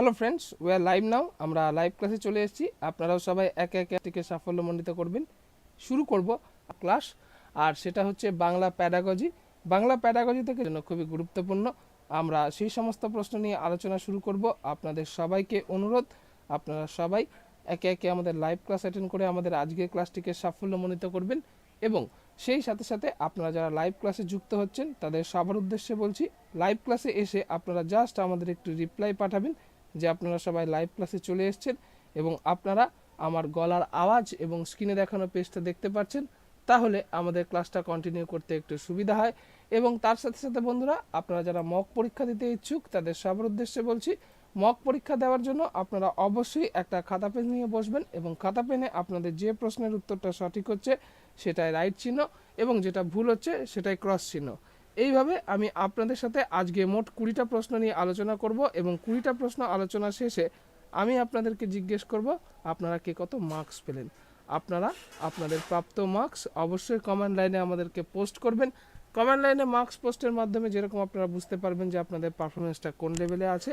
Hello friends আর live now আমরা live ক্লাসে চলে এসেছি। আপনারাও সবাই একে একে থেকে সাফল্যমণ্ডিত করবেন। শুরু করব ক্লাস আর সেটা হচ্ছে বাংলা প্যাডাগজি বাংলা প্যাডাগজি থেকে জন্য খুবই গুরুত্বপূর্ণ। আমরা সেই সমস্ত প্রশ্ন নিয়ে আলোচনা শুরু করব। আপনাদের সবাইকে অনুরোধ। আপনারা সবাই একে একে আমাদের লাইভ ক্লাস অ্যাটেন্ড করে আমাদের আজকের ক্লাসটিকে সাফল্যমণ্ডিত করবেন। এবং সেই সাথে সাথে আপনারা যারা লাইভ ক্লাসে যুক্ত হচ্ছেন, তাদের সবার উদ্দেশ্যে বলছি লাইভ ক্লাসে এসে আপনারা জাস্ট আমাদের একটু রিপ্লাই পাঠাবেন। যে আপনারা সবাই লাইভ ক্লাসে চলে এসছেন এবং আপনারা আমার গলার আওয়াজ এবং স্ক্রিনে দেখানো পেজটা দেখতে পাচ্ছেন, তাহলে আমাদের ক্লাসটা কন্টিনিউ করতে একটু সুবিধা হয়। এবং তার সাথে সাথে বন্ধুরা, আপনারা যারা মক পরীক্ষা দিতে ইচ্ছুক, তাদের সবার উদ্দেশ্যে বলছি মক পরীক্ষা দেওয়ার জন্য আপনারা অবশ্যই একটা খাতা পেন নিয়ে বসবেন এবং খাতা পেনে আপনাদের যে প্রশ্নের উত্তরটা সঠিক হচ্ছে, সেটাই রাইট চিহ্ন এবং যেটা ভুল হচ্ছে, সেটাই ক্রস চিহ্ন। এইভাবে আমি আপনাদের সাথে আজকে মোট কুড়িটা প্রশ্ন নিয়ে আলোচনা করব এবং কুড়িটা প্রশ্ন আলোচনা শেষে আমি আপনাদেরকে জিজ্ঞেস করব, আপনারা কে কত মার্কস পেলেন? আপনারা আপনাদের প্রাপ্ত মার্কস অবশ্যই কমেন্ট লাইনে আমাদেরকে পোস্ট করবেন। কমেন্ট লাইনে মার্কস পোস্টের মাধ্যমে যেরকম আপনারা বুঝতে পারবেন যে আপনাদের পারফরমেন্সটা কোন লেভেলে আছে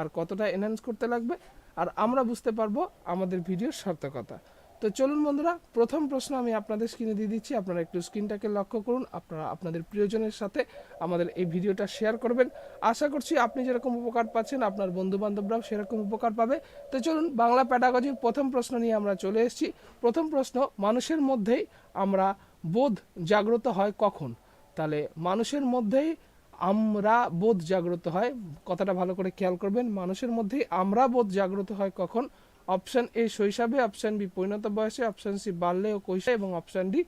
আর কতটা এনহ্যান্স করতে লাগবে। আর আমরা বুঝতে পারব আমাদের ভিডিওর সার্থকতা। তো চলুন বন্ধুরা, প্রথম প্রশ্ন আমি আপনাদের স্ক্রিনে দিয়ে দিচ্ছি। আপনারা একটু স্ক্রিনটাকে লক্ষ্য করুন। আপনারা আপনাদের প্রিয়জনের সাথে আমাদের এই ভিডিওটা শেয়ার করবেন। আশা করছি আপনি যেরকম উপকার পাচ্ছেন, আপনার বন্ধু বান্ধবরাও সেরকম উপকার পাবে। তো চলুন, বাংলা প্যাডাগজির প্রথম প্রশ্ন নিয়ে আমরা চলে এসেছি। প্রথম প্রশ্ন, মানুষের মধ্যেই আমরা বোধ জাগ্রত হয় কখন? তাহলে মানুষের মধ্যেই আমরা বোধ জাগ্রত হয়, কথাটা ভালো করে খেয়াল করবেন। মানুষের মধ্যেই আমরা বোধ জাগ্রত হয় কখন? অপশন এ শৈশবে, অপশন বি পরিণত বয়সে, অপশন সি বাল্যে ও কৈশোরে এবং অপশন ডি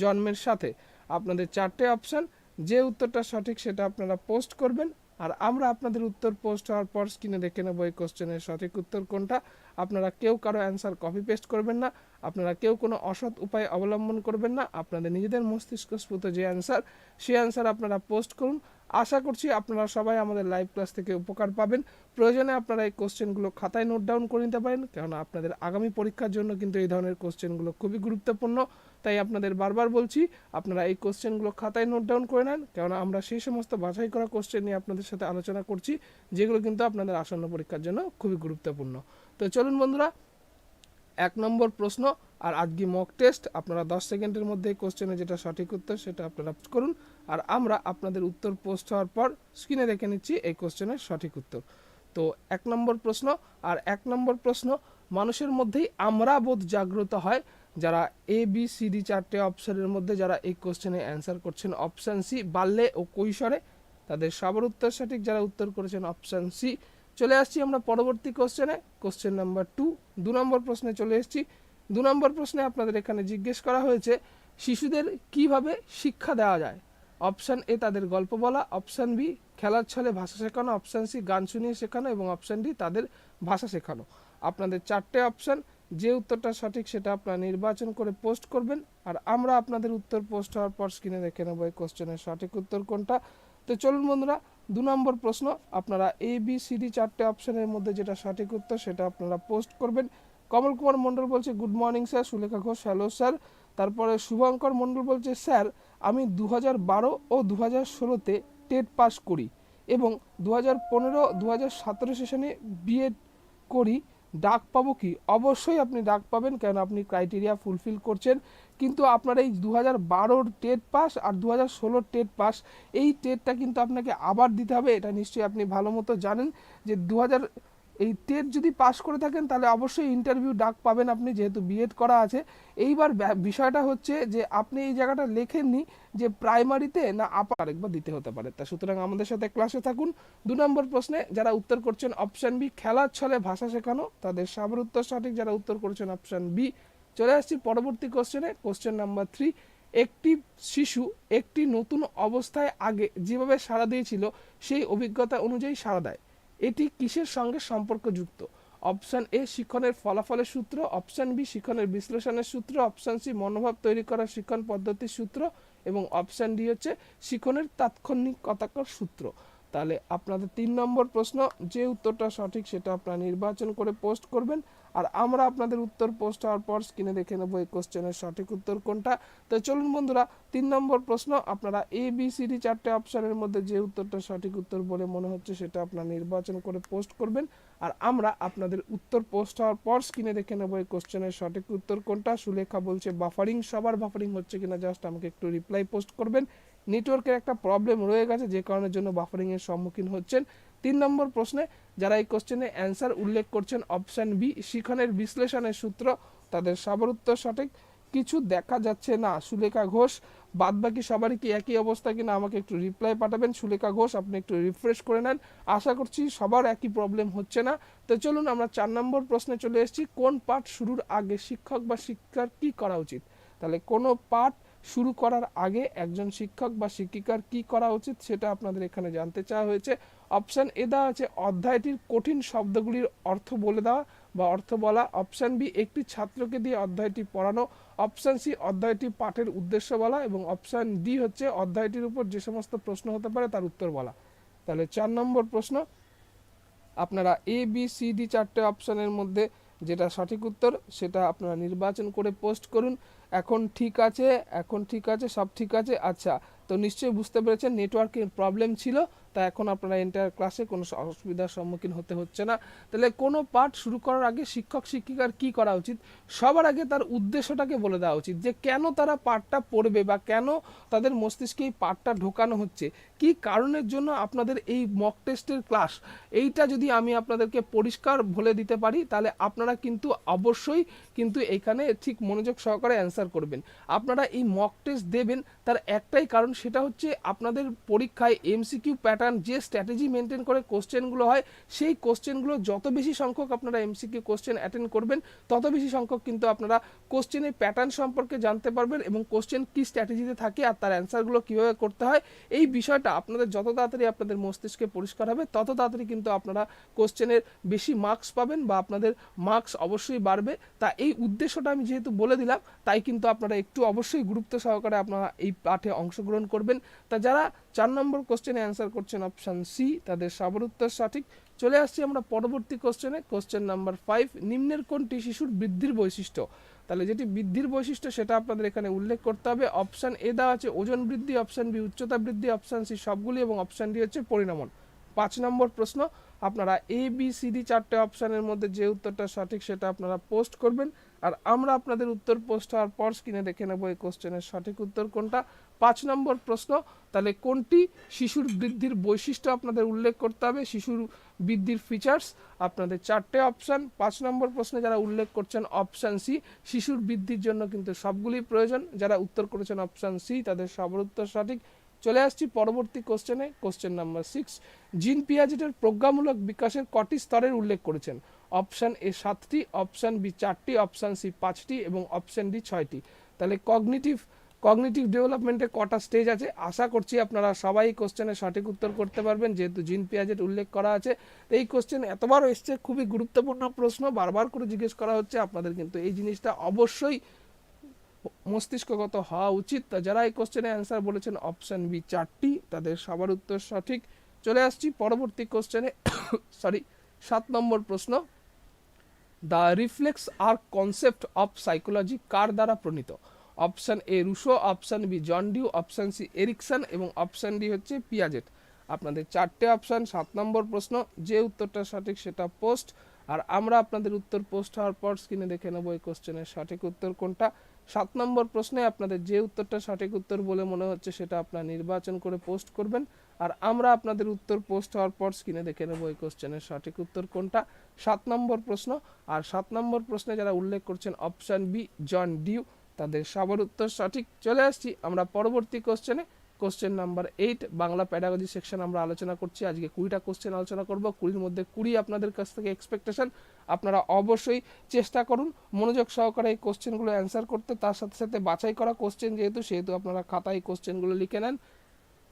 জন্মের সাথে। আপনাদের চারটে অপশন, যে উত্তরটা সঠিক সেটা আপনারা পোস্ট করবেন আর আমরা আপনাদের উত্তর পোস্ট হওয়ার পর স্ক্রিনে দেখে নেব এই কোশ্চেনের সঠিক উত্তর কোনটা। আপনারা কেউ কারও অ্যান্সার কপি পেস্ট করবেন না, আপনারা কেউ কোনো অসৎ উপায় অবলম্বন করবেন না, আপনাদের নিজেদের মস্তিষ্ক স্ফুত যে অ্যান্সার সেই অ্যান্সার আপনারা পোস্ট করুন। আশা করছি আপনারা সবাই আমাদের লাইভ ক্লাস থেকে উপকার পাবেন। প্রয়োজনে আপনারা এই কোশ্চেনগুলো খাতায় নোট ডাউন করে নিতে পারেন, কেননা আপনাদের আগামী পরীক্ষার জন্য কিন্তু এই ধরনের কোশ্চেনগুলো খুবই গুরুত্বপূর্ণ। তাই আপনাদের বারবার বলছি, আপনারা এই কোশ্চেনগুলো খাতায় নোট ডাউন করে নেন, কেননা আমরা সেই সমস্ত বাছাই করা কোশ্চেন নিয়ে আপনাদের সাথে আলোচনা করছি, যেগুলো কিন্তু আপনাদের আসন্ন পরীক্ষার জন্য খুবই গুরুত্বপূর্ণ। তো চলুন বন্ধুরা, এক নম্বর প্রশ্ন, আর আজকে মক টেস্ট আপনারা দশ সেকেন্ডের মধ্যে কোশ্চেনে যেটা সঠিক উত্তর সেটা আপনারা করুন। আর আমরা আপনাদের উত্তর পোস্ট হওয়ার পর স্ক্রিনে রেখে নিচ্ছি এই কোশ্চেনের সঠিক উত্তর। তো এক নম্বর প্রশ্ন, আর এক নম্বর প্রশ্ন, মানুষের মধ্যেই আমরা বোধ জাগ্রত হয় যারা এ বি সি ডি চারটে অপশনের মধ্যে যারা এই কোশ্চেনে অ্যান্সার করছেন। অপশান সি বাল্যে ও কৈশোরে। তাদের সবার উত্তর সঠিক, যারা উত্তর করেছেন অপশান সি চলে আসছি আমরা পরবর্তী কোশ্চেনে কোশ্চেন নাম্বার টু দু নম্বর প্রশ্নে চলে এসেছি। দু নম্বর প্রশ্নে আপনাদের এখানে জিজ্ঞেস করা হয়েছে, শিশুদের কীভাবে শিক্ষা দেওয়া যায়? অপশান এ তাদের গল্প বলা, অপশান বি খেলার ছলে ভাষা শেখানো, অপশান সি গান শুনিয়ে শেখানো এবং অপশান ডি তাদের ভাষা শেখানো। আপনাদের চারটে অপশান, যে উত্তরটা সঠিক সেটা আপনারা নির্বাচন করে পোস্ট করবেন আর আমরা আপনাদের উত্তর পোস্ট হওয়ার পর স্ক্রিনে দেখে নেব এই কোশ্চেনের সঠিক উত্তর কোনটা। তো চলুন বন্ধুরা, দু নম্বর প্রশ্ন, আপনারা এ, বি, সি, ডি চারটে অপশানের মধ্যে যেটা সঠিক উত্তর সেটা আপনারা পোস্ট করবেন। কমল কুমার মণ্ডল বলছে, good morning sir, Sulekha Ghosh, hello sir. তারপরে শুভঙ্কর মণ্ডল বলছে, স্যার, আমি দু বারো ও দু হাজার ষোলোতে টেট পাস করি এবং দু হাজার পনেরো দু হাজার সতেরো সেশনে বিএড করি। ডাক পাবো কি? অবশ্যই আপনি ডাক পাবেন কারণ আপনি ক্রাইটেরিয়া ফুলফিল করছেন। কিন্তু আপনার এই দু হাজার বারোর টেট পাস আর দু হাজার ষোলোর টেট পাস, এই টেটটা কিন্তু আপনাকে আবার দিতে হবে। এটা নিশ্চয়ই আপনি ভালো মতো জানেন যে দু হাজার এই টেট যদি পাশ করে থাকেন, তাহলে অবশ্যই ইন্টারভিউ ডাক পাবেন আপনি, যেহেতু বিএড করা আছে। এইবার বিষয়টা হচ্ছে যে, আপনি এই জায়গাটা লেখেননি যে প্রাইমারিতে না আপার আরেকবার দিতে হতে পারে। তা সুতরাং আমাদের সাথে ক্লাসে থাকুন। দু নম্বর প্রশ্নে, যারা উত্তর করছেন অপশন বি খেলার ছলে ভাষা শেখানো, তাদের সবার উত্তর সঠিক। যারা উত্তর করছেন অপশন বি চলে আসছি পরবর্তী কোশ্চেনে কোশ্চেন নাম্বার থ্রি একটি শিশু একটি নতুন অবস্থায় আগে যেভাবে সাড়া দিয়েছিল, সেই অভিজ্ঞতা অনুযায়ী সাড়া দেয়। এটি কিসের সঙ্গে সম্পর্কযুক্ত? অপশান এ শিক্ষণের ফলাফলের সূত্র। অপশান বি শিক্ষণের বিশ্লেষণের সূত্র। অপশান সি, মনোভাব তৈরি করার শিক্ষণ পদ্ধতির সূত্র। এবং অপশান ডি হচ্ছে শিক্ষণের তাৎক্ষণিকতাকর সূত্র। তাহলে আপনাদের তিন নম্বর প্রশ্ন, যে উত্তরটা সঠিক সেটা আপনারা নির্বাচন করে পোস্ট করবেন। আর আমরা আপনাদের উত্তর পোস্ট হওয়ার পর স্ক্রিনে দেখে নেব এই কোশ্চেনের সঠিক উত্তর কোনটা। তো চলুন বন্ধুরা, তিন নম্বর প্রশ্ন, আপনারা এ বি সি ডি চারটে অপশনের মধ্যে যে উত্তরটা সঠিক উত্তর বলে মনে হচ্ছে সেটা আপনারা নির্বাচন করে পোস্ট করবেন। আর আমরা আপনাদের উত্তর পোস্ট হওয়ার পর স্ক্রিনে দেখে নেব এই কোশ্চেনের সঠিক উত্তর কোনটা। সুলেখা বলছে বাফারিং সবার বাফারিং হচ্ছে কিনা জাস্ট আমাকে একটু রিপ্লাই পোস্ট করবেন। নেটওয়ার্কের একটা প্রবলেম রয়ে গেছে, যে কারণের জন্য বাফারিংয়ের সম্মুখীন হচ্ছেন। তিন নম্বর প্রশ্নে যারা এই কোশ্চেনে অ্যান্সার উল্লেখ করছেন অপশন বি শিখনের বিশ্লেষণের সূত্র, তাদের সবার উত্তর সঠিক। কিছু দেখা যাচ্ছে না, সুলেখা ঘোষ। বাদ বাকি সবারই কি একই অবস্থা কিনা আমাকে একটু রিপ্লাই পাঠাবেন। সুলেখা ঘোষ, আপনি একটু রিফ্রেশ করে নেন। আশা করছি সবার একই প্রবলেম হচ্ছে না। তো চলুন আমরা চার নম্বর প্রশ্নে চলে এসেছি। কোন পাঠ শুরুর আগে শিক্ষক বা শিক্ষার কি করা উচিত? তাহলে কোনো পাঠ শুরু করার আগে একজন শিক্ষক বা শিক্ষিকার কি করা উচিত, সেটা আপনাদের এখানে জানতে চাওয়া হয়েছে। অপশন এ দেওয়া আছে অধ্যায়টির কঠিন শব্দগুলির অর্থ বলে দেওয়া বা অর্থ বলা। অপশান বি একটি ছাত্রকে দিয়ে অধ্যায়টি পড়ানো। অপশান সি অধ্যায়টি পাঠের উদ্দেশ্য বলা এবং অপশান ডি হচ্ছে অধ্যায়টির উপর যে সমস্ত প্রশ্ন হতে পারে তার উত্তর বলা। তাহলে চার নম্বর প্রশ্ন। আপনারা এ বি সি ডি চারটে অপশানের মধ্যে যেটা সঠিক উত্তর সেটা আপনারা নির্বাচন করে পোস্ট করুন। এখন ঠিক আছে, এখন ঠিক আছে, সব ঠিক আছে। আচ্ছা তো নিশ্চয়ই বুঝতে পেরেছেন, নেটওয়ার্কের প্রবলেম ছিল। তা এখন আপনারা এন্টার ক্লাসে কোনো অসুবিধার সম্মুখীন হতে হচ্ছে না। তাহলে কোনো পাঠ শুরু করার আগে শিক্ষক, শিক্ষিকার কি করা উচিত? সবার আগে তার উদ্দেশ্যটাকে বলে দেওয়া উচিত যে কেন তারা পাঠটা পড়বে বা কেন তাদের মস্তিষ্কে এই পাঠটা ঢোকানো হচ্ছে? কি কারণের জন্য আপনাদের এই মক টেস্টের ক্লাস এইটা যদি আমি আপনাদেরকে পরিষ্কার বলে দিতে পারি, তাহলে আপনারা কিন্তু অবশ্যই কিন্তু এখানে ঠিক মনোযোগ সহকারে অ্যান্সার করবেন। আপনারা এই মক টেস্ট দেবেন, তার একটাই কারণ সেটা হচ্ছে আপনাদের পরীক্ষায় এমসিকিউ প্যাটার্ন যে স্ট্র্যাটেজি মেনটেন করে কোশ্চেনগুলো হয়, সেই কোশ্চেনগুলো যত বেশি সংখ্যক আপনারা এমসিকিউ কোশ্চেন অ্যাটেন্ড করবেন, তত বেশি সংখ্যক কিন্তু আপনারা কোশ্চেনের প্যাটার্ন সম্পর্কে জানতে পারবেন এবং কোশ্চেন কি স্ট্র্যাটেজিতে থাকে আর তার অ্যান্সারগুলো কীভাবে করতে হয়, এই বিষয়টা আপনাদের যত তাড়াতাড়ি আপনাদের মস্তিষ্কে পরিষ্কার হবে, তত তাড়াতাড়ি কিন্তু আপনারা কোশ্চেনের বেশি মার্কস পাবেন বা আপনাদের মার্কস অবশ্যই বাড়বে। তা এই উদ্দেশ্যটা আমি যেহেতু বলে দিলাম, তাই কিন্তু আপনারা একটু অবশ্যই গুরুত্ব সহকারে আপনারা এই পাঠে অংশগ্রহণ করবেন। তা যারা চার নম্বর কোশ্চেনে অ্যান্সার করছেন অপশান সি, তাদের সবার উত্তর সঠিক। চলে আসছি আমরা পরবর্তী কোশ্চেনে। কোশ্চেন নাম্বার ফাইভ, নিম্নের কোনটি শিশুর বৃদ্ধির বৈশিষ্ট্য? তাহলে যেটি বৃদ্ধির বৈশিষ্ট্য, সেটা আপনাদের এখানে উল্লেখ করতে হবে। অপশান এ দেওয়া আছে ওজন বৃদ্ধি, অপশান বি উচ্চতা বৃদ্ধি, অপশান সি সবগুলি, এবং অপশান ডি হচ্ছে পরিণামন। পাঁচ নম্বর প্রশ্ন, আপনারা এ, বি, সি, ডি চারটে অপশানের মধ্যে যে উত্তরটা সঠিক, সেটা আপনারা পোস্ট করবেন। আর আমরা আপনাদের উত্তর পোস্ট হওয়ার পর স্ক্রিনে দেখে নেব এই কোশ্চেনের সঠিক উত্তর কোনটা। পাঁচ নম্বর প্রশ্ন, তাহলে কোনটি শিশুর বৃদ্ধির বৈশিষ্ট্য আপনাদের উল্লেখ করতে হবে? শিশুর বৃদ্ধির ফিচার্স আপনাদের চারটে অপশান পাঁচ নম্বর প্রশ্নে যারা উল্লেখ করছেন অপশান সি শিশুর বৃদ্ধির জন্য কিন্তু সবগুলি প্রয়োজন। যারা উত্তর করেছেন অপশান সি তাদের সবার উত্তর সঠিক। চলে আসছি পরবর্তী কোশ্চেনে কোশ্চেন নাম্বার সিক্স জিন পিয়াজেটের প্রজ্ঞামূলক বিকাশের কটি স্তরের উল্লেখ করেছেন? অপশান এ সাতটি অপশান বি চারটি অপশান সি পাঁচটি এবং অপশান ডি ছয়টি। তাহলে কগনিটিভ কগনিটিভ ডেভেলপমেন্টে কটা স্টেজ আছে? আশা করছি আপনারা সবাই কোশ্চেনের সঠিক উত্তর করতে পারবেন। যেহেতু জিন পিয়াজেট উল্লেখ করা আছে, তো এই কোশ্চেন এতবার এসছে, খুবই গুরুত্বপূর্ণ প্রশ্ন। বারবার করে জিজ্ঞেস করা হচ্ছে, আপনাদের কিন্তু এই জিনিসটা অবশ্যই মস্তিষ্কগত হওয়া উচিত। তা যারা এই কোশ্চেনে অ্যান্সার বলেছেন অপশন বি চারটি, তাদের সবার উত্তর সঠিক। চলে আসছি পরবর্তী কোশ্চেনে সরি সাত নম্বর প্রশ্ন। The reflex arc concept of psychology কার দ্বারা প্রণীত? Option A Rousseau, option B John Dewey, option C Erikson এবং অপশান ডি হচ্ছে পিয়াজেট। আপনাদের চারটে অপশান, সাত নম্বর প্রশ্ন, যে উত্তরটা সঠিক সেটা পোস্ট। আর আমরা আপনাদের উত্তর পোস্ট হওয়ার পর স্ক্রিনে দেখে নেব এই কোশ্চেনের সঠিক উত্তর কোনটা। সাত নম্বর প্রশ্নে আপনাদের যে উত্তরটা সঠিক উত্তর বলে মনে হচ্ছে সেটা আপনারা নির্বাচন করে পোস্ট করবেন। আর আমরা আপনাদের উত্তর পোস্ট হওয়ার পর স্ক্রিনে দেখে নেব এই কোশ্চেনের সঠিক উত্তর কোনটা। সাত নম্বর প্রশ্ন, আর সাত নম্বর প্রশ্নে যারা উল্লেখ করছেন অপশন বি, জন ডিউ তাদের সবার উত্তর সঠিক। চলে আসছি আমরা পরবর্তী কোশ্চেনে question number eight Bangla pedagogy section আমরা আলোচনা করছি। আজকে কুড়িটা কোশ্চেন আলোচনা করব। কুড়ির মধ্যে কুড়ি আপনাদের কাছ থেকে এক্সপেকটেশন আপনারা অবশ্যই চেষ্টা করুন মনোযোগ সহকারে এই কোশ্চেনগুলো অ্যান্সার করতে। তার সাথে সাথে বাছাই করা কোশ্চেন যেহেতু, সেহেতু আপনারা খাতায় কোশ্চেনগুলো লিখে নেন।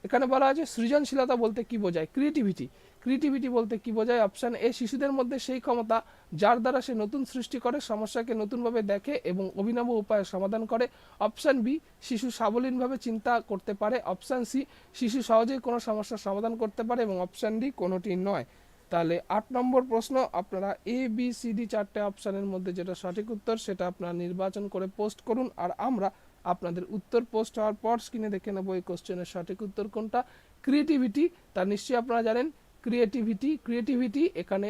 এখানে বলা আছে সৃজনশীলতা বলতে কি বোঝায়? ক্রিয়েটিভিটি ক্রিয়েটিভিটি বলতে কি বোঝায়? অপশান এ শিশুদের মধ্যে সেই ক্ষমতা যার দ্বারা সে নতুন সৃষ্টি করে, সমস্যাকে নতুনভাবে দেখে এবং অভিনব উপায়ে সমাধান করে। অপশান বি শিশু সাবলীনভাবে চিন্তা করতে পারে। অপশান সি শিশু সহজেই কোনো সমস্যার সমাধান করতে পারে এবং অপশান ডি কোনোটি নয়। তাহলে আট নম্বর প্রশ্ন, আপনারা এ বি সি ডি চারটে অপশানের মধ্যে যেটা সঠিক উত্তর সেটা আপনারা নির্বাচন করে পোস্ট করুন আর আমরা আপনাদের উত্তর পোস্ট হওয়ার পর স্ক্রিনে দেখে নেব এই কোশ্চেনের সঠিক উত্তর কোনটা। ক্রিয়েটিভিটি তা নিশ্চয়ই আপনারা জানেন। ক্রিয়েটিভিটি ক্রিয়েটিভিটি এখানে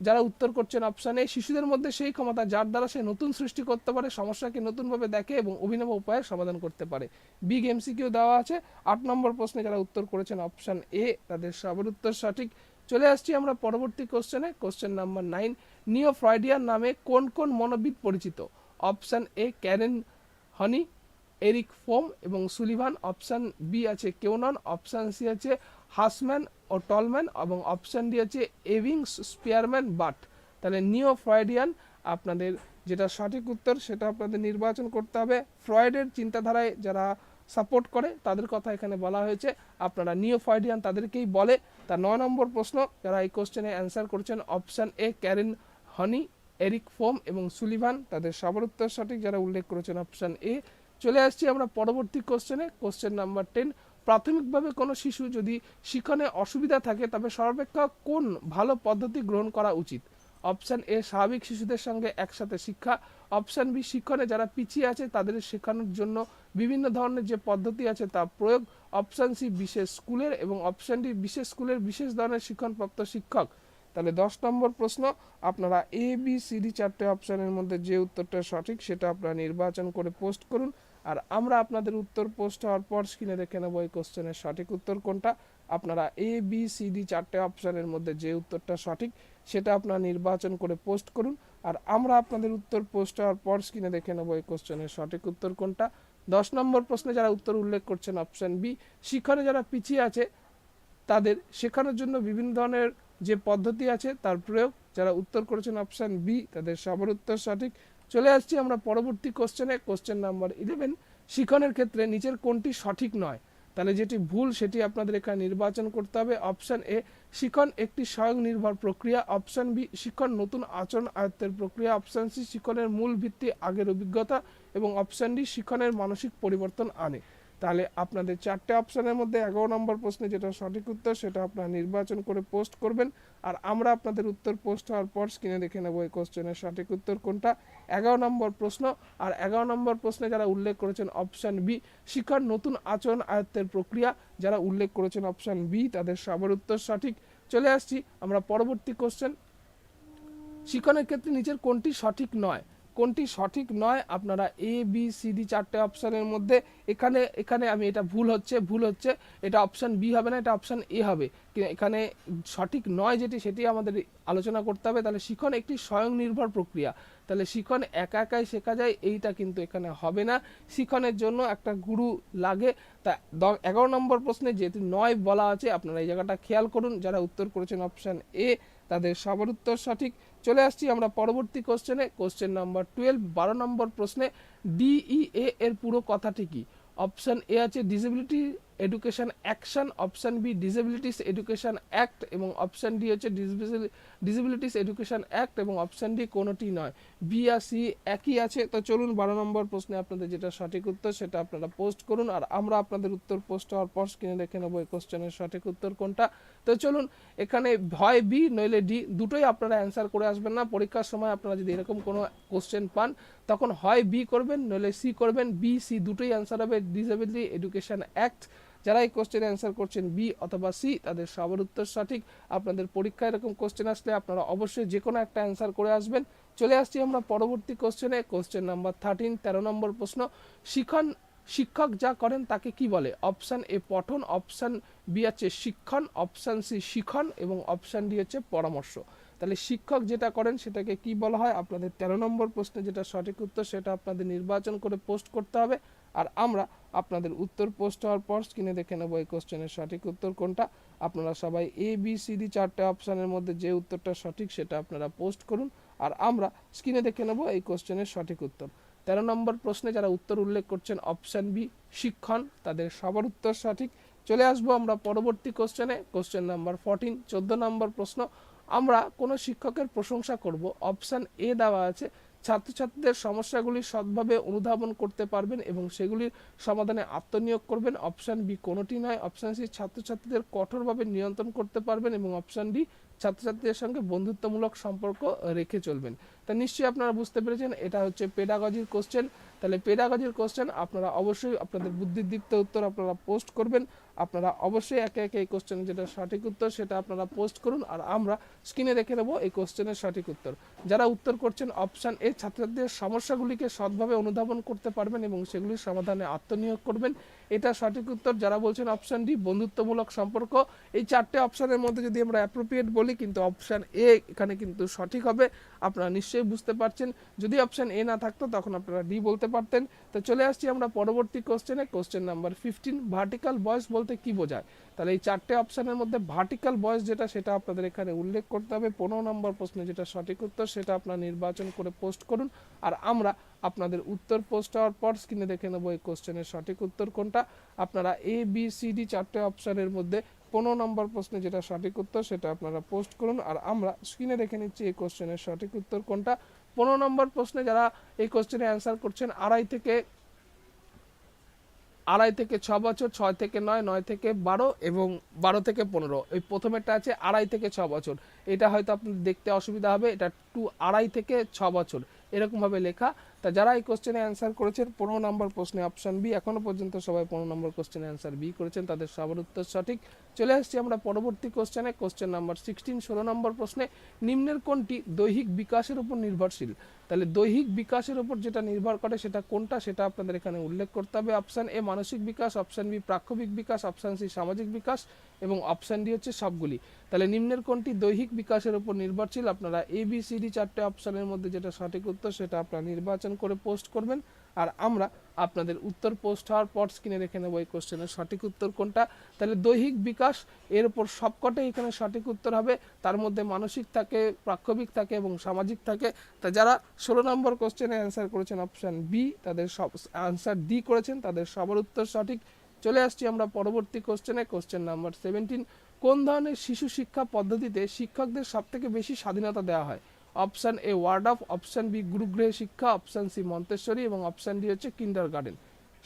যারা উত্তর করছেন অপশানে শিশুদের মধ্যে সেই ক্ষমতা যার দ্বারা সে নতুন সৃষ্টি করতে পারে, সমস্যাকে নতুনভাবে দেখে এবং অভিনব উপায়ে সমাধান করতে পারে। বিগ এমসিকিউ দেওয়া আছে। আট নম্বর প্রশ্নে যারা উত্তর করেছেন অপশান এ তাদের সবার উত্তর সঠিক। চলে আসছি আমরা পরবর্তী কোশ্চেনে question number nine neo Freudian নামে কোন কোন মনোবিদ পরিচিত? Option A Karen Horney Erich Fromm এবং সুলিভান অপশান বি আছে কেউনন অপশান সি আছে হাসম্যান ও টলম্যান এবং অপশান আছে এভিংস, স্পিয়ারম্যান, বাট। তাহলে নিও ফ্রয়েডিয়ান আপনাদের যেটা সঠিক উত্তর সেটা আপনাদের নির্বাচন করতে হবে। ফ্রয়েডের চিন্তাধারায় যারা সাপোর্ট করে, তাদের কথা এখানে বলা হয়েছে। আপনারা নিও ফ্রয়েডিয়ান তাদেরকেই বলে। তার নয় নম্বর প্রশ্ন, যারা এই কোশ্চেনে অ্যান্সার করছেন, option A, Karen Horney, Erich Fromm এবং সুলিভান। তাদের সবার উত্তর সঠিক, যারা উল্লেখ করেছেন অপশান এ। চলে আসছি আমরা পরবর্তী কোশ্চেনে। কোশ্চেন নাম্বার টেন প্রাথমিকভাবে কোনো শিশু যদি শিক্ষণে অসুবিধা থাকে, তবে সর্বাপেক্ষা কোন ভালো পদ্ধতি গ্রহণ করা উচিত? অপশান এ, স্বাভাবিক শিশুদের সঙ্গে একসাথে শিক্ষা। অপশান বি, শিক্ষণে যারা পিছিয়ে আছে, তাদের শেখানোর জন্য বিভিন্ন ধরনের যে পদ্ধতি আছে, তা প্রয়োগ। অপশান সি, বিশেষ স্কুলের এবং অপশান ডি, বিশেষ স্কুলের বিশেষ ধরনের শিক্ষণপ্রাপ্ত শিক্ষক। তাহলে দশ নম্বর প্রশ্ন, আপনারা এ, বি, সি, ডি চারটে অপশানের মধ্যে যে উত্তরটা সঠিক, সেটা আপনারা নির্বাচন করে পোস্ট করুন। আর আমরা আপনাদের উত্তর পোস্ট হওয়ার পর স্ক্রিনে দেখে নেব এই কোশ্চেনের সঠিক উত্তর কোনটা। আপনারা এ বি সি ডি চারটে অপশানের মধ্যে যে উত্তরটা সঠিক, সেটা আপনারা নির্বাচন করে পোস্ট করুন। আর আমরা আপনাদের উত্তর পোস্ট হওয়ার পর স্ক্রিনে দেখে নেব এই কোশ্চেনের সঠিক উত্তর কোনটা। দশ নম্বর প্রশ্নে যারা উত্তর উল্লেখ করছেন অপশান বি শিক্ষণে যারা পিছিয়ে আছে, তাদের শেখানোর জন্য বিভিন্ন ধরনের যে পদ্ধতি আছে, তার প্রয়োগ। যারা উত্তর করেছেন অপশান বি তাদের সবার উত্তর সঠিক। চলে আসছি আমরা পরবর্তী কোশ্চেনে কোশ্চেন নাম্বার ইলেভেন শিখনের ক্ষেত্রে নিচের কোনটি সঠিক নয়? তাহলে যেটি ভুল, সেটি আপনাদের এখানে নির্বাচন করতে হবে। অপশান এ শিখন একটি স্বয়ং নির্ভর প্রক্রিয়া। অপশান বি শিক্ষণ নতুন আচরণ আয়ত্তের প্রক্রিয়া। অপশান সি শিখনের মূল ভিত্তি, আগের অভিজ্ঞতা। এবং অপশান ডি শিখনের মানসিক পরিবর্তন আনে। তাহলে আপনাদের চারটে অপশানের মধ্যে এগারো নম্বর প্রশ্নে যেটা সঠিক উত্তর, সেটা আপনারা নির্বাচন করে পোস্ট করবেন। আর আমরা আপনাদের উত্তর পোস্ট হওয়ার পর স্ক্রিনে দেখে নেব এই কোশ্চেনের সঠিক উত্তর কোনটা। এগারো নম্বর প্রশ্ন, আর এগারো নম্বর প্রশ্নে যারা উল্লেখ করেছেন অপশান বি শিক্ষার নতুন আচরণ আয়ত্তের প্রক্রিয়া, যারা উল্লেখ করেছেন অপশান বি তাদের সবার উত্তর সঠিক। চলে আসছি আমরা পরবর্তী কোশ্চেন শিক্ষণের ক্ষেত্রে নিচের কোনটি সঠিক নয়? কোনটি সঠিক নয়, আপনারা এ বি সি ডি চারটে অপশানের মধ্যে এখানে এখানে আমি এটা ভুল হচ্ছে ভুল হচ্ছে, এটা অপশান বি হবে না, এটা অপশান এ হবে। এখানে সঠিক নয় যেটি, সেটি আমাদের আলোচনা করতে হবে। তাহলে শিখন একটি স্বয়ং নির্ভর প্রক্রিয়া। তাহলে শিখন একা একাই শেখা যায়, এইটা কিন্তু এখানে হবে না। শিখনের জন্য একটা গুরু লাগে। তা এগারো নম্বর প্রশ্নে যেহেতু নয় বলা আছে, আপনারা এই জায়গাটা খেয়াল করুন। যারা উত্তর করেছেন অপশান এ তাদের সবার উত্তর সঠিক। চলে আসছি আমরা পরবর্তী কোশ্চেনে কোশ্চেন নাম্বার টুয়েলভ বারো নম্বর প্রশ্নে। ডিইএ এর পুরো কথাটি কি? অপশান এ আছে disability education action, option B disabilities education act এবং অপশান ডি হচ্ছে ডিসেবিলিটিস এডুকেশন অ্যাক্ট এবং অপশান ডি কোনোটি নয়। বি আর সি একই আছে। তো চলুন বারো নম্বর প্রশ্নে আপনাদের যেটা সঠিক উত্তর সেটা আপনারা পোস্ট করুন আর আমরা আপনাদের উত্তর পোস্ট হওয়ার পর স্ক্রিনে দেখে নেব এই কোশ্চেনের সঠিক উত্তর কোনটা। তো চলুন, এখানে ভয় বি, নইলে ডি, দুটোই আপনারা অ্যান্সার করে আসবেন না। পরীক্ষার সময় আপনারা যদি এরকম কোনো কোশ্চেন পান, তখন হয় বি করবেন, নইলে সি করবেন। বি, সি দুটোই অ্যান্সার হবে। ডিসেবিলিটি এডুকেশন অ্যাক্ট যারা এই কোশ্চেন অ্যান্সার করছেন বি অথবা সি তাদের সবার উত্তর সঠিক। আপনাদের পরীক্ষায় এরকম কোশ্চেন আসলে আপনারা অবশ্যই যে কোনো একটা অ্যান্সার করে আসবেন। চলে আসছি আমরা পরবর্তী কোশ্চেনে কোশ্চেন নাম্বার থার্টিন তেরো নম্বর প্রশ্ন। শিখন শিক্ষক যা করেন তাকে কি বলে? অপশান এ পঠন অপশান বি আছে শিক্ষণ অপশান সি শিখন এবং অপশান ডি হচ্ছে পরামর্শ। তাহলে শিক্ষক যেটা করেন সেটাকে কি বলা হয়? আপনাদের তেরো নম্বর প্রশ্নে যেটা সঠিক উত্তর সেটা আপনাদের নির্বাচন করে পোস্ট করতে হবে। আর আমরা আপনাদের উত্তর পোস্ট হওয়ার পর স্ক্রিনে দেখে নেব এই কোশ্চেনের সঠিক উত্তর কোনটা। আপনারা সবাই এ বি সি ডি চারটে অপশানের মধ্যে যে উত্তরটা সঠিক সেটা আপনারা পোস্ট করুন আর আমরা স্ক্রিনে দেখে নেব এই কোশ্চেনের সঠিক উত্তর। তেরো নম্বর প্রশ্নে যারা উত্তর উল্লেখ করছেন অপশান বি শিক্ষণ, তাদের সবার উত্তর সঠিক। চলে আসব আমরা পরবর্তী কোশ্চেনে কোশ্চেন নাম্বার ফোরটিন চোদ্দ নম্বর প্রশ্ন। আমরা কোনো শিক্ষকের প্রশংসা করব। অপশান এ দেওয়া আছে ছাত্রছাত্রীদের সমস্যাগুলি সৎভাবে অনুধাবন করতে পারবেন এবং সেগুলির সমাধানে আত্মনিয়োগ করবেন। অপশান বি কোনোটি নয়। অপশান সি ছাত্রছাত্রীদের কঠোরভাবে নিয়ন্ত্রণ করতে পারবেন এবং অপশান ডি ছাত্রছাত্রীদের সঙ্গে বন্ধুত্বমূলক সম্পর্ক রেখে চলবেন। তা নিশ্চয়ই আপনারা বুঝতে পেরেছেন, এটা হচ্ছে পেডাগজির কোশ্চেন তাহলে পেডাগজির কোশ্চেন আপনারা অবশ্যই আপনাদের বুদ্ধিদীপ্ত উত্তর আপনারা পোস্ট করবেন। আপনারা অবশ্যই একে একে এই কোশ্চেনের যেটা সঠিক উত্তর সেটা আপনারা পোস্ট করুন আর আমরা স্ক্রিনে রেখে নেব এই কোশ্চেনের সঠিক উত্তর। যারা উত্তর করছেন অপশান এ ছাত্রছাত্রীদের সমস্যাগুলিকে সৎভাবে অনুধাবন করতে পারবেন এবং সেগুলির সমাধানে আত্মনিয়োগ করবেন। এটা সঠিক উত্তর। যারা বলছেন অপশান ডি বন্ধুত্বমূলক সম্পর্ক। এই চারটে অপশানের মধ্যে যদি আমরা অ্যাপ্রোপ্রিয়েট বলি, কিন্তু অপশান এ এখানে কিন্তু সঠিক হবে। আপনারা নিশ্চয়ই বুঝতে পারছেন। যদি অপশান এ না থাকতো, তখন আপনারা ডি বলতে পারতেন। তো চলে আসছি আমরা পরবর্তী কোশ্চেনে কোশ্চেন নাম্বার ফিফটিন ভার্টিক্যাল বয়স বলতে কি বোঝায়? তাহলে এই চারটে অপশানের মধ্যে ভার্টিক্যাল বয়স যেটা, সেটা আপনাদের এখানে উল্লেখ করতে হবে। পনেরো নম্বর প্রশ্নে যেটা সঠিক উত্তর, সেটা আপনারা নির্বাচন করে পোস্ট করুন। আর আমরা আপনাদের উত্তর পোস্ট হওয়ার পর স্ক্রিনে দেখে নেব এই কোশ্চেনের সঠিক উত্তর কোনটা। আপনারা এ বি সি ডি চারটে অপশানের মধ্যে পনেরো নম্বর প্রশ্নে যেটা সঠিক উত্তর, সেটা আপনারা পোস্ট করুন। আর আমরা স্ক্রিনে দেখে নিচ্ছি এই কোশ্চেনের সঠিক উত্তর কোনটা। পনেরো নম্বর প্রশ্নে যারা এই কোশ্চেনে অ্যান্সার করছেন, আড়াই থেকে আড়াই থেকে ছ বছর, ছয় থেকে নয় নয় থেকে বারো এবং বারো থেকে পনেরো। এই প্রথমেরটা আছে আড়াই থেকে ছ বছর। এটা হয়তো আপনি দেখতে অসুবিধা হবে, এটা টু আড়াই থেকে ছ বছর। এরকমভাবে লেখা। তা যারা এই কোশ্চেনে অ্যান্সার করেছেন, পনেরো নম্বর প্রশ্নে অপশান বি এখনও পর্যন্ত সবাই পনেরো নম্বর কোশ্চেনে অ্যান্সার বি করেছেন। তাদের সবার উত্তর সঠিক। চলে আসছি আমরা পরবর্তী কোশ্চেনে কোশ্চেন নাম্বার সিক্সটিন ষোলো নম্বর প্রশ্নে, নিম্নের কোনটি দৈহিক বিকাশের উপর নির্ভরশীল? তাহলে দৈহিক বিকাশের উপর যেটা নির্ভর করে সেটা কোনটা, সেটা আপনাদের এখানে উল্লেখ করতে হবে। অপশান এ মানসিক বিকাশ অপশান বি প্রাক্ষবিক বিকাশ অপশান সি সামাজিক বিকাশ, এবং অপশান ডি হচ্ছে সবগুলি। তাহলে নিম্নের কোনটি দৈহিক বিকাশের উপর নির্ভরশীল? আপনারা এ বি সি ডি চারটে অপশানের মধ্যে যেটা সঠিক উত্তর সেটা আপনারা নির্বাচন করে পোস্ট করবেন। আর আমরা আপনাদের উত্তর পোস্ট হওয়ার পর স্ক্রিনে রেখে নেব এই কোশ্চেনের সঠিক উত্তর কোনটা। তাহলে দৈহিক বিকাশ, এর উপর সবকটাই এখানে সঠিক উত্তর হবে। তার মধ্যে মানসিক থাকে, প্রাক্ষবিক থাকে এবং সামাজিক থাকে। তা যারা ষোলো নম্বর কোশ্চেনে অ্যান্সার করেছেন অপশান বি তাদের সব অ্যান্সার ডি করেছেন, তাদের সবার উত্তর সঠিক। চলে আসছি আমরা পরবর্তী কোশ্চেনে কোশ্চেন নাম্বার সেভেন্টিন কোন ধরনের শিশু শিক্ষা পদ্ধতিতে শিক্ষকদের সবথেকে বেশি স্বাধীনতা দেওয়া হয়? Option A ward of, option B গুরুগৃহে শিক্ষা, অপশান সি মন্তেশ্বরী এবং অপশান ডি হচ্ছে কিন্ডার গার্ডেন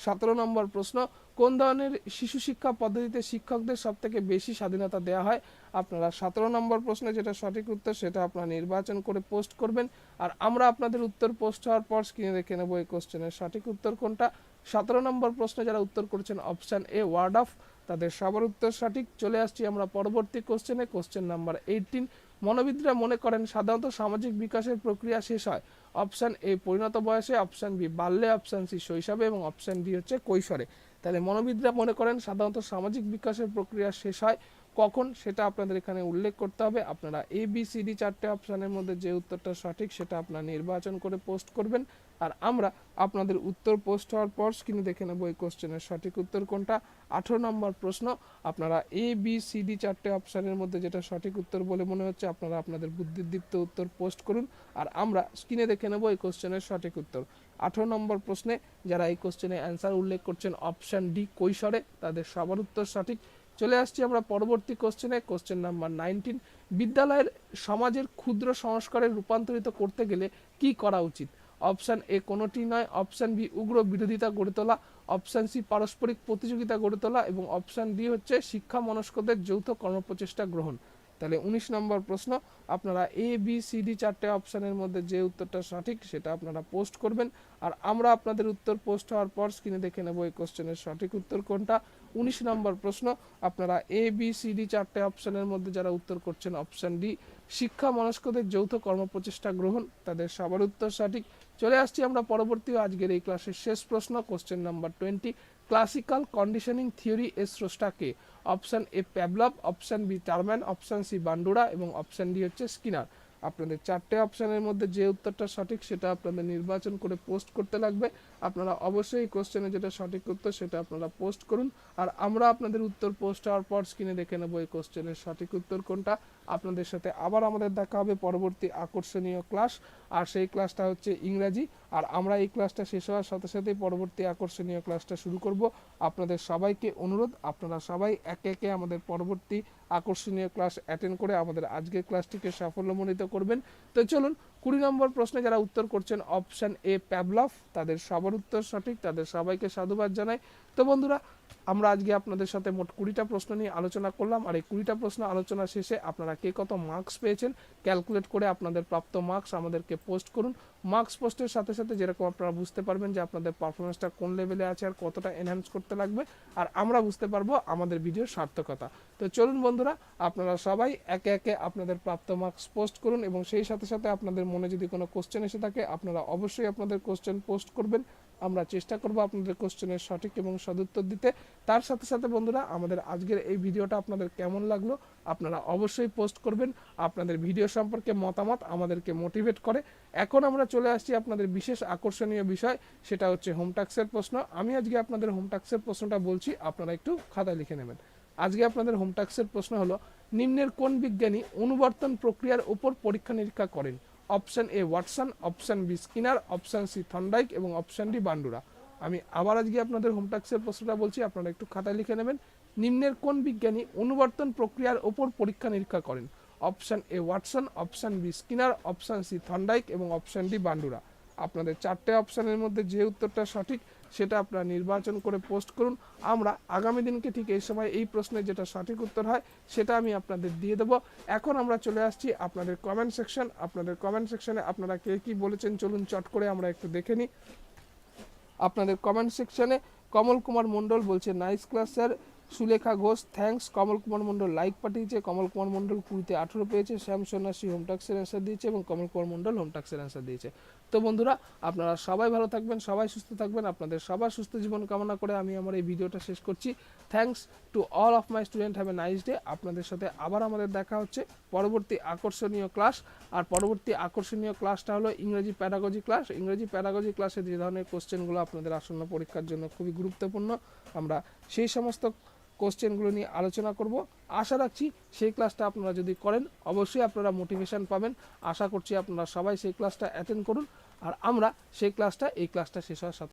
সতেরো নম্বর প্রশ্ন, কোন ধরনের শিশু শিক্ষা পদ্ধতিতে শিক্ষকদের সব থেকে বেশি স্বাধীনতা দেওয়া হয়? আপনারা সতেরো নম্বর প্রশ্নে যেটা সঠিক উত্তর সেটা আপনারা নির্বাচন করে পোস্ট করবেন। আর আমরা আপনাদের উত্তর পোস্ট হওয়ার পর স্ক্রিনে রেখে নেব এই কোশ্চেনের সঠিক উত্তর কোনটা। সতেরো নম্বর প্রশ্নে যারা উত্তর করেছেন অপশান এ ওয়ার্ড অফ, তাদের সবার উত্তর সঠিক। চলে আসছি আমরা পরবর্তী কোশ্চেনে, কোশ্চেন নাম্বার এইটিন মনোবিদরা মনে করেন সাধারণত সামাজিক বিকাশের প্রক্রিয়া শেষ হয়। অপশান এ পরিণত বয়সে, অপশান বি বাল্যে অপশান সি শৈশবে এবং অপশান ডি হচ্ছে কৈশোরে। তাহলে মনোবিদরা মনে করেন সাধারণত সামাজিক বিকাশের প্রক্রিয়া শেষ হয় কখন সেটা আপনাদের এখানে উল্লেখ করতে হবে। আপনারা এ বি সি ডি চারটে অপশানের মধ্যে যে উত্তরটা সঠিক সেটা আপনারা নির্বাচন করে পোস্ট করবেন। আর আমরা আপনাদের উত্তর পোস্ট হওয়ার পর স্ক্রিনে দেখে নেব এই কোশ্চেনের সঠিক উত্তর কোনটা। আঠেরো নম্বর প্রশ্ন, আপনারা এ বি সি ডি চারটে অপশানের মধ্যে যেটা সঠিক উত্তর বলে মনে হচ্ছে, আপনারা আপনাদের বুদ্ধিদীপ্ত উত্তর পোস্ট করুন। আর আমরা স্ক্রিনে দেখে নেব এই কোশ্চেনের সঠিক উত্তর। আঠেরো নম্বর প্রশ্নে যারা এই কোশ্চেনে অ্যান্সার উল্লেখ করছেন অপশান ডি কৈশোরে, তাদের সবার উত্তর সঠিক। চলে আসছি আমরা পরবর্তী কোশ্চেনে কোশ্চেন নাম্বার নাইনটিন বিদ্যালয়ের সমাজের ক্ষুদ্র সংস্কারে রূপান্তরিত করতে গেলে কি করা উচিত? অপশান এ কোনোটি নয় অপশান বি উগ্র বিরোধিতা গড়ে তোলা অপশান সি পারস্পরিক প্রতিযোগিতা গড়ে তোলা এবং অপশান ডি হচ্ছে শিক্ষা মনস্কদের যৌথ কর্মপ্রচেষ্টা গ্রহণ। তাহলে উনিশ নম্বর প্রশ্ন, আপনারা এ বি সি ডি চারটে অপশানের মধ্যে যে উত্তরটা সঠিক সেটা আপনারা পোস্ট করবেন। আর আমরা আপনাদের উত্তর পোস্ট হওয়ার পর স্ক্রিনে দেখে নেব এই কোশ্চেনের সঠিক উত্তর কোনটা। উনিশ নম্বর প্রশ্ন, আপনারা এ বি সি ডি চারটে অপশানের মধ্যে যারা উত্তর করছেন, অপশান ডি শিক্ষা মনস্কদের যৌথ কর্মপ্রচেষ্টা গ্রহণ, তাদের সবার উত্তর সঠিক। চলে আসছি আমরা পরবর্তী আজকের এই ক্লাসের শেষ প্রশ্ন question number twenty classical conditioning theory এর স্রষ্টাকে। Option A Pavlov option B Terman option C Bandura এবং অপশান ডি হচ্ছে স্কিনার আপনাদের চারটে অপশানের মধ্যে যে উত্তরটা সঠিক, সেটা আপনাদের নির্বাচন করে পোস্ট করতে লাগবে। আপনারা অবশ্যই এই কোশ্চেনে যেটা সঠিক উত্তর সেটা আপনারা পোস্ট করুন। আর আমরা আপনাদের উত্তর পোস্ট হওয়ার পর স্ক্রিনে দেখে নেব এই কোশ্চেনের সঠিক উত্তর কোনটা। আপনাদের সাথে আবার আমাদের দেখা হবে পরবর্তী আকর্ষণীয় ক্লাস আর সেই ক্লাসটা হচ্ছে ইংরাজি। আর আমরা এই ক্লাসটা শেষ হওয়ার সাথে সাথেই পরবর্তী আকর্ষণীয় ক্লাসটা শুরু করব। আপনাদের সবাইকে অনুরোধ, আপনারা সবাই একে একে আমাদের পরবর্তী আকর্ষণীয় ক্লাস অ্যাটেন্ড করে আমাদের আজকের ক্লাসটিকে সাফল্যমণ্ডিত করবেন। তো চলুন কুড়ি নম্বর প্রশ্নে যারা উত্তর করছেন অপশন এ প্যাবলফ তাদের সবার উত্তর সঠিক, তাদের সবাইকে সাধুবাদ জানাই। তো বন্ধুরা আমরা আজকে আপনাদের সাথে মোট কুড়িটা প্রশ্ন নিয়ে আলোচনা করলাম, আর এই কুড়িটা প্রশ্ন আলোচনা শেষে আপনারা কে কত মার্কস পেয়েছেন ক্যালকুলেট করে আপনাদের প্রাপ্ত মার্কস আমাদেরকে পোস্ট করুন। মার্কস পোস্টের সাথে সাথে যেরকম আপনারা বুঝতে পারবেন যে আপনাদের পারফরমেন্সটা কোন লেভেলে আছে আর কতটা এনহ্যান্স করতে লাগবে, আর আমরা বুঝতে পারব আমাদের ভিডিওর সার্থকতা। তো চলুন বন্ধুরা, আপনারা সবাই একে একে আপনাদের প্রাপ্ত মার্কস পোস্ট করুন এবং সেই সাথে সাথে আপনাদের মনে যদি কোনো কোশ্চেন এসে থাকে, আপনারা অবশ্যই আপনাদের কোশ্চেন পোস্ট করবেন। আমরা চেষ্টা করব আপনাদের কোশ্চেনের সঠিক এবং সদুত্তর দিতে। তার সাথে সাথে বন্ধুরা, আমাদের আজকের এই ভিডিওটা আপনাদের কেমন লাগল আপনারা অবশ্যই পোস্ট করবেন। আপনাদের ভিডিও সম্পর্কে মতামত আমাদেরকে মোটিভেট করে। এখন আমরা চলে আসছি আপনাদের বিশেষ আকর্ষণীয় বিষয়, সেটা হচ্ছে হোম ট্যাক্সের প্রশ্ন। আমি আজকে আপনাদের হোম ট্যাক্সের প্রশ্নটা বলছি, আপনারা একটু খাতায় লিখে নেবেন। আজকে আপনাদের হোম ট্যাক্সের প্রশ্ন হলো, নিম্নের কোন বিজ্ঞানী অনুবর্তন প্রক্রিয়ার উপর পরীক্ষা নিরীক্ষা করেন? Option A Watson option B Skinner option C Thorndike এবং অপশন ডি বান্ডুরা আমি আবার আজকে আপনাদের হোম ট্যাক্সের প্রশ্নটা বলছি, আপনারা একটু খাতায় লিখে নেবেন। নিম্নের কোন বিজ্ঞানী অনুবর্তন প্রক্রিয়ার ওপর পরীক্ষা নিরীক্ষা করেন? Option A Watson option B Skinner option C Thorndike এবং অপশন ডি বান্ডুরা আপনাদের চারটে অপশানের মধ্যে যে উত্তরটা সঠিক সেটা আপনারা নির্বাচন করে পোস্ট করুন। আমরা আগামী দিনকে ঠিক এই সময় এই প্রশ্নের যেটা সঠিক উত্তর হয়, সেটা আমি আপনাদের দিয়ে দেবো। এখন আমরা চলে আসছি আপনাদের কমেন্ট সেকশন আপনাদের কমেন্ট সেকশনে আপনারা কে কি বলেছেন চলুন চট করে আমরা একটু দেখে নিই। আপনাদের কমেন্ট সেকশনে কমল কুমার মণ্ডল বলছে nice class sir Sulekha Ghosh thanks Kamal Kumar Mondal like পাঠিয়েছে। কমল কুমার মণ্ডল কুড়িতে আঠেরো পেয়েছে। শ্যাম সন্ন্যাসী হোম ট্যাক্সের অ্যান্সার দিয়েছে এবং কমল কুমার মণ্ডল হোম ট্যাক্সের অ্যান্সার দিয়েছে। তো বন্ধুরা, আপনারা সবাই ভালো থাকবেন, সবাই সুস্থ থাকবেন। আপনাদের সবার সুস্থ জীবন কামনা করে আমি আমার এই ভিডিওটা শেষ করছি। Thanks to all of my student have a nice day আপনাদের সাথে আবার আমাদের দেখা হচ্ছে পরবর্তী আকর্ষণীয় ক্লাস আর পরবর্তী আকর্ষণীয় ক্লাসটা হলো ইংরেজি প্যারাগজি ক্লাস ইংরেজি প্যারাগজি ক্লাসে যে ধরনের কোশ্চেনগুলো আপনাদের আসন্ন পরীক্ষার জন্য খুবই গুরুত্বপূর্ণ, আমরা সেই সমস্ত কোশ্চেনগুলো নিয়ে আলোচনা করব। আশা রাখছি সেই ক্লাসটা আপনারা যদি করেন, অবশ্যই আপনারা মোটিভেশান পাবেন। আশা করছি আপনারা সবাই সেই ক্লাসটা অ্যাটেন্ড করুন। আর আমরা সেই ক্লাসটা, এই ক্লাসটা শেষ হওয়ার সাথে